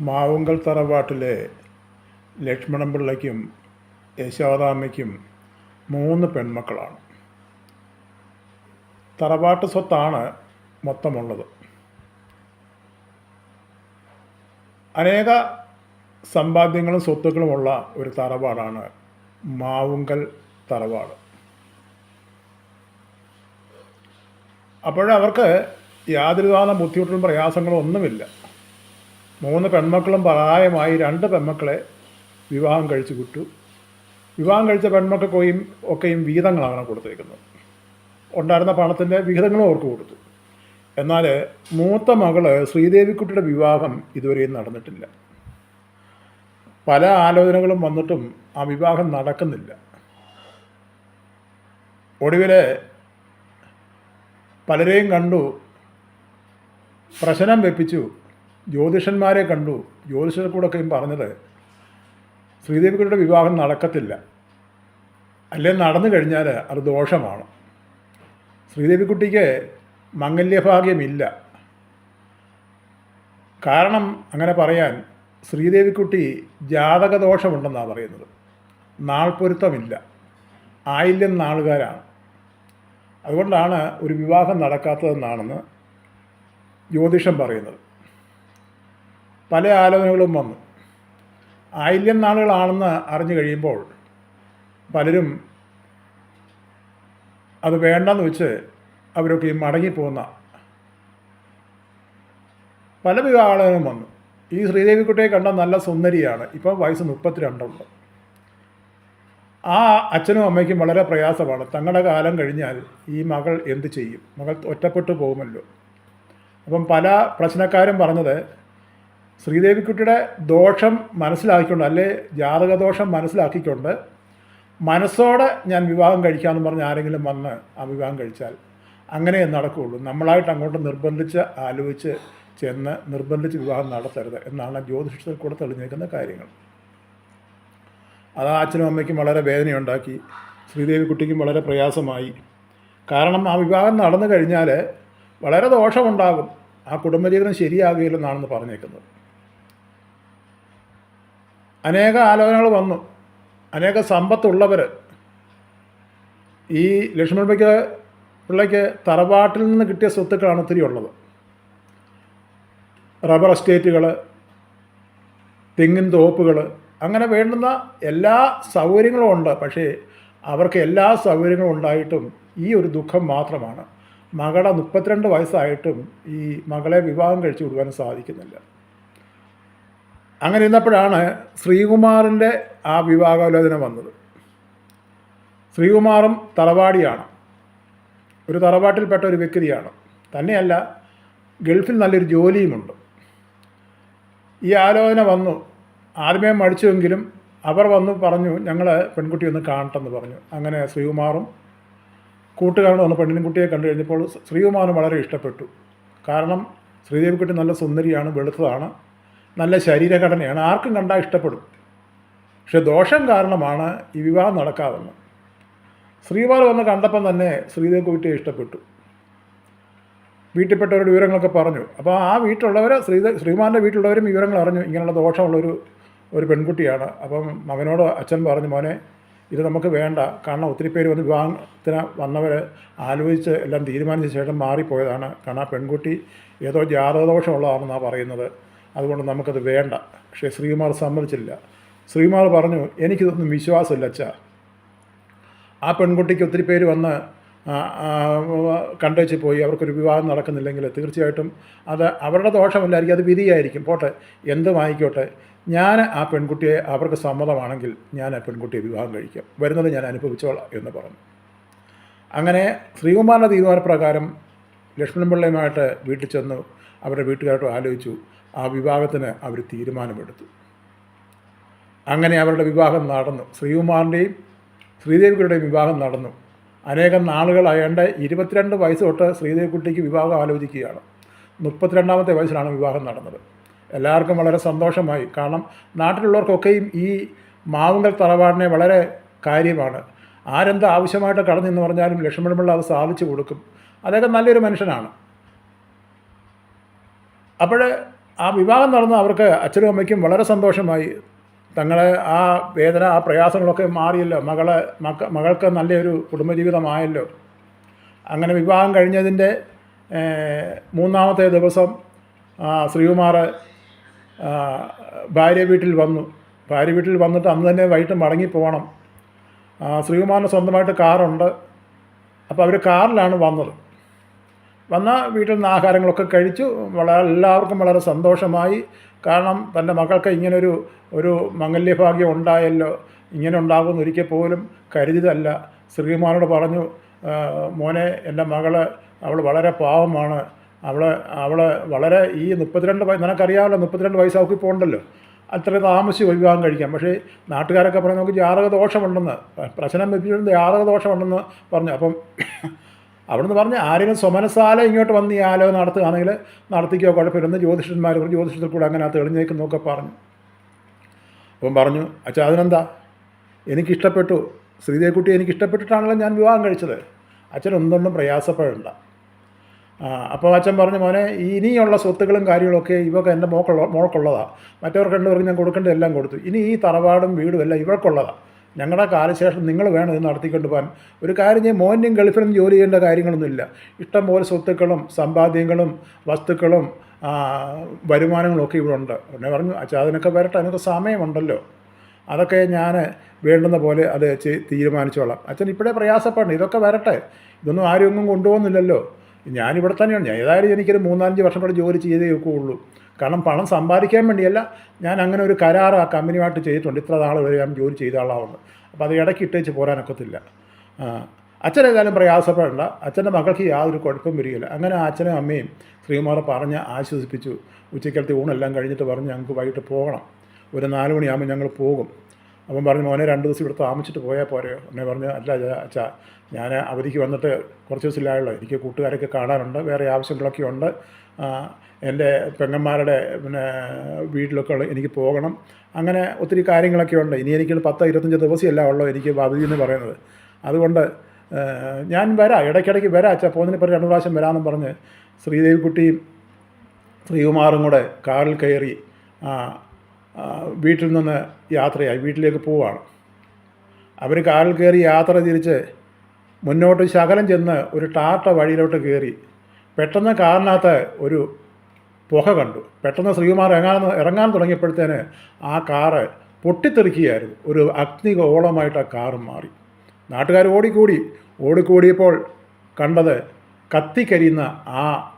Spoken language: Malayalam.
മാവുങ്കൽ തറവാട്ടിലെ ലക്ഷ്മണമ്പിള്ളയ്ക്കും യശോദാമ്മയ്ക്കും മൂന്ന് പെൺമക്കളാണ്. തറവാട്ട് സ്വത്താണ് മൊത്തമുള്ളത്. അനേക സമ്പാദ്യങ്ങളും സ്വത്തുക്കളുമുള്ള ഒരു തറവാടാണ് മാവുങ്കൽ തറവാട്. അപ്പോഴവർക്ക് യാതൊരുവിധ ബുദ്ധിമുട്ടും പ്രയാസങ്ങളും ഒന്നുമില്ല. മൂന്ന് പെൺമക്കളും പ്രായമായി രണ്ട് പെൺമക്കളെ വിവാഹം കഴിച്ചു വിട്ടു. വിവാഹം കഴിച്ച പെൺമക്കൾക്കൊയും ഒക്കെയും വീതങ്ങളാണ് കൊടുത്തേക്കുന്നത്. ഉണ്ടായിരുന്ന പണത്തിന്റെ വിഹിതങ്ങളും അവർക്ക് കൊടുത്തു. എന്നാൽ മൂത്ത മകൾ ശ്രീദേവിക്കുട്ടിയുടെ വിവാഹം ഇതുവരെയും നടന്നിട്ടില്ല. പല ആലോചനകളും വന്നിട്ടും ആ വിവാഹം നടക്കുന്നില്ല. ഒടുവിൽ പലരെയും കണ്ടു പ്രശ്നം വെപ്പിച്ചു ജ്യോതിഷന്മാരെ കണ്ടു. ജ്യോതിഷ കൂടെയൊക്കെയും പറഞ്ഞത് ശ്രീദേവികളുടെ വിവാഹം നടക്കത്തില്ല. അല്ലെ നടന്നു കഴിഞ്ഞാൽ അത് ദോഷമാണ്. ശ്രീദേവിക്കുട്ടിക്ക് മംഗല്യഭാഗ്യമില്ല. കാരണം അങ്ങനെ പറയാൻ ശ്രീദേവിക്കുട്ടി ജാതകദോഷമുണ്ടെന്നാണ് പറയുന്നത്. നാൾപ്പൊരുത്തമില്ല ആയില്യം നാളുകാരാണ്. അതുകൊണ്ടാണ് ഒരു വിവാഹം നടക്കാത്തതെന്നാണെന്ന് ജ്യോതിഷം പറയുന്നത്. പല ആലോചനകളും വന്നു. ആയില്യം നാളുകളാണെന്ന് അറിഞ്ഞു കഴിയുമ്പോൾ പലരും അത് വേണ്ടെന്ന് വെച്ച് അവരൊക്കെ ഈ മടങ്ങിപ്പോകുന്ന പല വിവാഹങ്ങളും വന്നു. ഈ ശ്രീദേവിക്കുട്ടിയെ കണ്ട നല്ല സുന്ദരിയാണ്. ഇപ്പം വയസ്സ് മുപ്പത്തിരണ്ടുണ്ട്. ആ അച്ഛനും അമ്മയ്ക്കും വളരെ പ്രയാസമാണ്. തങ്ങളുടെ കാലം കഴിഞ്ഞാൽ ഈ മകൾ എന്ത് ചെയ്യും? മകൾ ഒറ്റപ്പെട്ടു പോകുമല്ലോ. അപ്പം പല പ്രശ്നക്കാരും പറഞ്ഞത് ശ്രീദേവിക്കുട്ടിയുടെ ദോഷം മനസ്സിലാക്കിക്കൊണ്ട് അല്ലെ ജാതകദോഷം മനസ്സിലാക്കിക്കൊണ്ട് മനസ്സോടെ ഞാൻ വിവാഹം കഴിക്കാമെന്ന് പറഞ്ഞ് ആരെങ്കിലും വന്ന് ആ വിവാഹം കഴിച്ചാൽ അങ്ങനെ നടക്കുകയുള്ളൂ. നമ്മളായിട്ട് അങ്ങോട്ട് നിർബന്ധിച്ച് ആലോചിച്ച് ചെന്ന് നിർബന്ധിച്ച് വിവാഹം നടത്തരുത് എന്നാണ് ജ്യോതിഷത്തിൽ കൂടെ തെളിഞ്ഞേക്കുന്ന കാര്യങ്ങൾ. അത് അച്ഛനും അമ്മയ്ക്കും വളരെ വേദനയുണ്ടാക്കി ശ്രീദേവിക്കുട്ടിക്കും വളരെ പ്രയാസമായി. കാരണം ആ വിവാഹം നടന്നു കഴിഞ്ഞാൽ വളരെ ദോഷമുണ്ടാകും. ആ കുടുംബജീവിതം ശരിയാകുകയില്ലെന്നാണെന്ന് പറഞ്ഞേക്കുന്നത്. അനേക ആലോചനകൾ വന്നു. അനേക സമ്പത്തുള്ളവർ ഈ ലക്ഷ്മണപിള്ളയ്ക്ക് പിള്ളയ്ക്ക് തറവാട്ടിൽ നിന്ന് കിട്ടിയ സ്വത്തുക്കളാണ് ഒത്തിരി ഉള്ളത്. റബ്ബർ എസ്റ്റേറ്റുകൾ തെങ്ങിൻ തോപ്പുകൾ അങ്ങനെ വേണ്ടുന്ന എല്ലാ സൗകര്യങ്ങളും ഉണ്ട്. പക്ഷേ അവർക്ക് എല്ലാ സൗകര്യങ്ങളും ഉണ്ടായിട്ടും ഈ ഒരു ദുഃഖം മാത്രമാണ്. മകളുടെ മുപ്പത്തിരണ്ട് വയസ്സായിട്ടും ഈ മകളെ വിവാഹം കഴിച്ചു വിടുവാൻ സാധിക്കുന്നില്ല. അങ്ങനെ ഇരുന്നപ്പോഴാണ് ശ്രീകുമാറിന്റെ ആ വിവാഹാലോചന വന്നത്. ശ്രീകുമാറും തറവാടിയാണ്. ഒരു തറവാട്ടിൽപ്പെട്ട ഒരു വ്യക്തിയാണ്. തന്നെയല്ല ഗൾഫിൽ നല്ലൊരു ജോലിയുമുണ്ട്. ഈ ആലോചന വന്നു. ആദ്യമേ മടിച്ചുവെങ്കിലും അവർ വന്നു പറഞ്ഞു ഞങ്ങൾ പെൺകുട്ടി ഒന്ന് കാണട്ടെന്ന് പറഞ്ഞു. അങ്ങനെ ശ്രീകുമാറും കൂട്ടുകാരനും വന്ന് പെൺകുട്ടിയെ കണ്ടു കഴിഞ്ഞപ്പോൾ ശ്രീകുമാറും വളരെ ഇഷ്ടപ്പെട്ടു. കാരണം ശ്രീദേവിക്കുട്ടി നല്ല സുന്ദരിയാണ് വെളുത്തതാണ്. നല്ല ശരീരഘടനയാണ്. ആർക്കും കണ്ടാൽ ഇഷ്ടപ്പെടും. പക്ഷെ ദോഷം കാരണമാണ് ഈ വിവാഹം നടക്കാതെന്ന് ശ്രീകുമാർ വന്ന് കണ്ടപ്പം തന്നെ ശ്രീദേവ് കുട്ടിയെ ഇഷ്ടപ്പെട്ടു. വീട്ടിൽപ്പെട്ടവരുടെ വിവരങ്ങളൊക്കെ പറഞ്ഞു. അപ്പോൾ ആ വീട്ടിലുള്ളവർ ശ്രീ ശ്രീമാന്റെ വീട്ടിലുള്ളവരും വിവരങ്ങൾ അറിഞ്ഞു. ഇങ്ങനെയുള്ള ദോഷമുള്ളൊരു ഒരു പെൺകുട്ടിയാണ്. അപ്പം മകനോട് അച്ഛൻ പറഞ്ഞു മോനെ ഇത് നമുക്ക് വേണ്ട. കാരണം ഒത്തിരി പേര് വന്ന് വിവാഹത്തിന് വന്നവർ ആലോചിച്ച് എല്ലാം തീരുമാനിച്ച ശേഷം മാറിപ്പോയതാണ്. കാരണം ആ പെൺകുട്ടി ഏതോ ജാതകദോഷമുള്ളതാണെന്നാണ് പറയുന്നത്. അതുകൊണ്ട് നമുക്കത് വേണ്ട. പക്ഷേ ശ്രീകുമാർ സമ്മതിച്ചില്ല. ശ്രീകുമാർ പറഞ്ഞു എനിക്കിതൊന്നും വിശ്വാസമില്ല അച്ഛാ. ആ പെൺകുട്ടിക്ക് ഒത്തിരി പേര് വന്ന് കണ്ടുവച്ച് പോയി. അവർക്കൊരു വിവാഹം നടക്കുന്നില്ലെങ്കിൽ തീർച്ചയായിട്ടും അത് അവരുടെ ദോഷമല്ലായിരിക്കും അത് വിധിയായിരിക്കും. പോട്ടെ എന്തും ആയിക്കോട്ടെ ഞാൻ ആ പെൺകുട്ടിയെ അവർക്ക് സമ്മതമാണെങ്കിൽ ഞാൻ ആ പെൺകുട്ടിയെ വിവാഹം കഴിക്കാം. വരുന്നത് ഞാൻ അനുഭവിച്ചോളാം എന്ന് പറഞ്ഞു. അങ്ങനെ ശ്രീകുമാറിന്റെ തീരുമാനപ്രകാരം ലക്ഷ്മണൻപിള്ളയുമായിട്ട് വീട്ടിൽ ചെന്നു. അവരുടെ വീട്ടുകാരോട് ആലോചിച്ചു. ആ വിവാഹത്തിന് അവർ തീരുമാനമെടുത്തു. അങ്ങനെ അവരുടെ വിവാഹം നടന്നു. ശ്രീകുമാറിന്റെയും ശ്രീദേവികളുടെയും വിവാഹം നടന്നു. അനേകം നാളുകളായണ്ട് ഇരുപത്തിരണ്ട് വയസ്സ് തൊട്ട് ശ്രീദേവിക്കുട്ടിക്ക് വിവാഹം ആലോചിക്കുകയാണ്. മുപ്പത്തിരണ്ടാമത്തെ വയസ്സിലാണ് വിവാഹം നടന്നത്. എല്ലാവർക്കും വളരെ സന്തോഷമായി. കാരണം നാട്ടിലുള്ളവർക്കൊക്കെയും ഈ മാവുങ്കൽ തറവാടിനെ വളരെ കാര്യമാണ്. ആരെന്ത് ആവശ്യമായിട്ട് കടന്നെന്ന് പറഞ്ഞാലും ലക്ഷ്മണപിള്ള അത് സാധിച്ചു കൊടുക്കും. അദ്ദേഹം നല്ലൊരു മനുഷ്യനാണ്. അപ്പോൾ ആ വിവാഹം നടന്ന് അവർക്ക് അച്ഛനും അമ്മയ്ക്കും വളരെ സന്തോഷമായി. തങ്ങളെ ആ വേദന ആ പ്രയാസങ്ങളൊക്കെ മാറിയല്ലോ. മകളെ മക്ക മകൾക്ക് നല്ലൊരു കുടുംബജീവിതമായല്ലോ. അങ്ങനെ വിവാഹം കഴിഞ്ഞതിന്റെ മൂന്നാമത്തെ ദിവസം ശ്രീകുമാർ ഭാര്യ വീട്ടിൽ വന്നു. ഭാര്യ വീട്ടിൽ വന്നിട്ട് അന്ന് തന്നെ വൈകിട്ട് മടങ്ങിപ്പോകണം ശ്രീകുമാറിന് സ്വന്തമായിട്ട് കാറുണ്ട്. അപ്പോൾ അവർ കാറിലാണ് വന്നത്. വന്ന വീട്ടിൽ നിന്ന് ആഹാരങ്ങളൊക്കെ കഴിച്ചു. വളരെ എല്ലാവർക്കും വളരെ സന്തോഷമായി. കാരണം തന്റെ മകൾക്ക് ഇങ്ങനൊരു ഒരു മംഗല്യഭാഗ്യം ഉണ്ടായല്ലോ. ഇങ്ങനെ ഉണ്ടാകുമെന്ന് ഒരിക്കൽ പോലും കരുതിയതല്ല. ശ്രീകുമാരോട് പറഞ്ഞു "ആ, മോനെ എന്റെ മകൾ അവൾ വളരെ പാവമാണ്. അവൾ അവൾ വളരെ ഈ മുപ്പത്തിരണ്ട് നിനക്കറിയാമല്ലോ മുപ്പത്തിരണ്ട് വയസ്സാക്കി പോകണ്ടല്ലോ അത്ര താമസിച്ച് വിവാഹം കഴിക്കാം. പക്ഷേ നാട്ടുകാരൊക്കെ പറഞ്ഞു നമുക്ക് ജാതക ദോഷമുണ്ടെന്ന് പ്രശ്നം വെച്ചിട്ടുണ്ട് ജാതക ദോഷമുണ്ടെന്ന് പറഞ്ഞു. അപ്പം അവിടുന്ന് പറഞ്ഞ് ആരെങ്കിലും സ്വമനസാല ഇങ്ങോട്ട് വന്ന് ഈ ആലോചന നടത്തുകയാണെങ്കിൽ നടത്തിക്കോ കുഴപ്പമില്ലെന്ന് ജ്യോതിഷന്മാർ പറഞ്ഞു ജ്യോതിഷത്തിൽ കൂടെ അങ്ങനെ തെളിഞ്ഞേക്കുന്നൊക്കെ പറഞ്ഞു. അപ്പം പറഞ്ഞു അച്ഛാ അതിനെന്താ? എനിക്കിഷ്ടപ്പെട്ടു. ശ്രീദേവിക്കുട്ടി എനിക്കിഷ്ടപ്പെട്ടിട്ടാണല്ലോ ഞാൻ വിവാഹം കഴിച്ചത്. അച്ഛൻ ഒന്നുകൊണ്ടും പ്രയാസപ്പെടണ്ട. അപ്പോൾ അച്ഛൻ പറഞ്ഞു മോനെ ഇനിയുള്ള സ്വത്തുക്കളും കാര്യങ്ങളൊക്കെ ഇവക്ക് എന്റെ മോക്കുള്ള മോൾക്കുള്ളതാണ് മറ്റവർക്ക് രണ്ടുപേർക്ക് ഞാൻ കൊടുക്കേണ്ടതെല്ലാം കൊടുത്തു. ഇനി ഈ തറവാടും വീടും എല്ലാം ഇവൾക്കുള്ളതാണ് ഞങ്ങളുടെ കാലശേഷം നിങ്ങൾ വേണം ഇത് നടത്തിക്കൊണ്ട് പോകാൻ. ഒരു കാര്യം ഞാൻ മോനും ഗൾഫിലും ജോലി ചെയ്യേണ്ട കാര്യങ്ങളൊന്നുമില്ല. ഇഷ്ടംപോലെ സ്വത്തുക്കളും സമ്പാദ്യങ്ങളും വസ്തുക്കളും വരുമാനങ്ങളൊക്കെ ഇവിടെ ഉണ്ട് ഉടനെ പറഞ്ഞു അച്ഛാ അതിനൊക്കെ വരട്ടെ അതിനൊക്കെ സമയമുണ്ടല്ലോ. അതൊക്കെ ഞാൻ വേണ്ടുന്ന പോലെ അത് തീരുമാനിച്ചോളാം. അച്ഛൻ ഇപ്പോഴേ പ്രയാസപ്പെടണം ഇതൊക്കെ വരട്ടെ. ഇതൊന്നും ആരും ഒന്നും കൊണ്ടുപോകുന്നില്ലല്ലോ. ഞാനിവിടെ തന്നെയാണ് ഞാൻ ഏതായാലും എനിക്കൊരു മൂന്നാലഞ്ച് വർഷം കൂടെ ജോലി ചെയ്തേ ഒക്കെയുള്ളൂ കാരണം പണം സമ്പാദിക്കാൻ വേണ്ടിയല്ല ഞാൻ അങ്ങനെ ഒരു കരാർ ആ കമ്പനിയുമായിട്ട് ചെയ്തിട്ടുണ്ട്. ഇത്ര നാൾ വരെ ഞാൻ ജോലി ചെയ്ത ആളാവുന്നു. അപ്പോൾ അത് ഇടയ്ക്ക് ഇട്ടേച്ച് പോരാനൊക്കത്തില്ല അച്ഛനേതായാലും പ്രയാസപ്പെടേണ്ട. അച്ഛന്റെ മകൾക്ക് യാതൊരു കുഴപ്പം വരികയില്ല. അങ്ങനെ അച്ഛനും അമ്മയും ശ്രീമാറ പറഞ്ഞ് ആശ്വസിപ്പിച്ചു. ഉച്ചക്കലത്തെ ഊണെല്ലാം കഴിഞ്ഞിട്ട് പറഞ്ഞ് ഞങ്ങൾക്ക് വൈകിട്ട് പോകണം. ഒരു നാല് മണിയാകുമ്പോൾ ഞങ്ങൾ പോകും. അപ്പം പറഞ്ഞു മോനെ രണ്ട് ദിവസം ഇവിടെ താമസിച്ചിട്ട് പോയാൽ പോരെയോ എന്നെ പറഞ്ഞു അല്ല അച്ഛാ, ഞാൻ അവധിക്ക് വന്നിട്ട് കുറച്ച് ദിവസമില്ലായുള്ളൂ. എനിക്ക് കൂട്ടുകാരൊക്കെ കാണാനുണ്ട് വേറെ ആവശ്യങ്ങളൊക്കെ ഉണ്ട്. എന്റെ പെങ്ങന്മാരുടെ പിന്നെ വീട്ടിലൊക്കെ എനിക്ക് പോകണം. അങ്ങനെ ഒത്തിരി കാര്യങ്ങളൊക്കെ ഉണ്ട്. ഇനി എനിക്ക് പത്ത് ഇരുപത്തഞ്ച് ദിവസമല്ല ഉള്ളൂ എനിക്ക് അവധി എന്ന് പറയുന്നത്. അതുകൊണ്ട് ഞാൻ വരാം. ഇടയ്ക്കിടയ്ക്ക് വരാം അച്ഛാ. പോകുന്നതിന് ഇപ്പോൾ രണ്ട് പ്രാവശ്യം വരാമെന്നും പറഞ്ഞ് ശ്രീദേവിക്കുട്ടിയും ശ്രീകുമാറും കൂടെ കാറിൽ കയറി വീട്ടിൽ നിന്ന് യാത്രയായി വീട്ടിലേക്ക് പോവുകയാണ് അവർ കാറിൽ കയറി യാത്ര തിരിച്ച് മുന്നോട്ട് ശകലം ചെന്ന് ഒരു ടാർട്ട വഴിയിലോട്ട് കയറി പെട്ടെന്ന് കാറിനകത്ത് ഒരു പുക കണ്ടു. പെട്ടെന്ന് ശ്രീകുമാർ ഇറങ്ങാൻ ഇറങ്ങാൻ തുടങ്ങിയപ്പോഴത്തേന് ആ കാറ് പൊട്ടിത്തെറിക്കുകയായിരുന്നു. ഒരു അഗ്നിഗോളമായിട്ട് ആ കാറ് മാറി. നാട്ടുകാർ ഓടിക്കൂടി. ഓടിക്കൂടിയപ്പോൾ കണ്ടത് കത്തിക്കരിയുന്ന ആ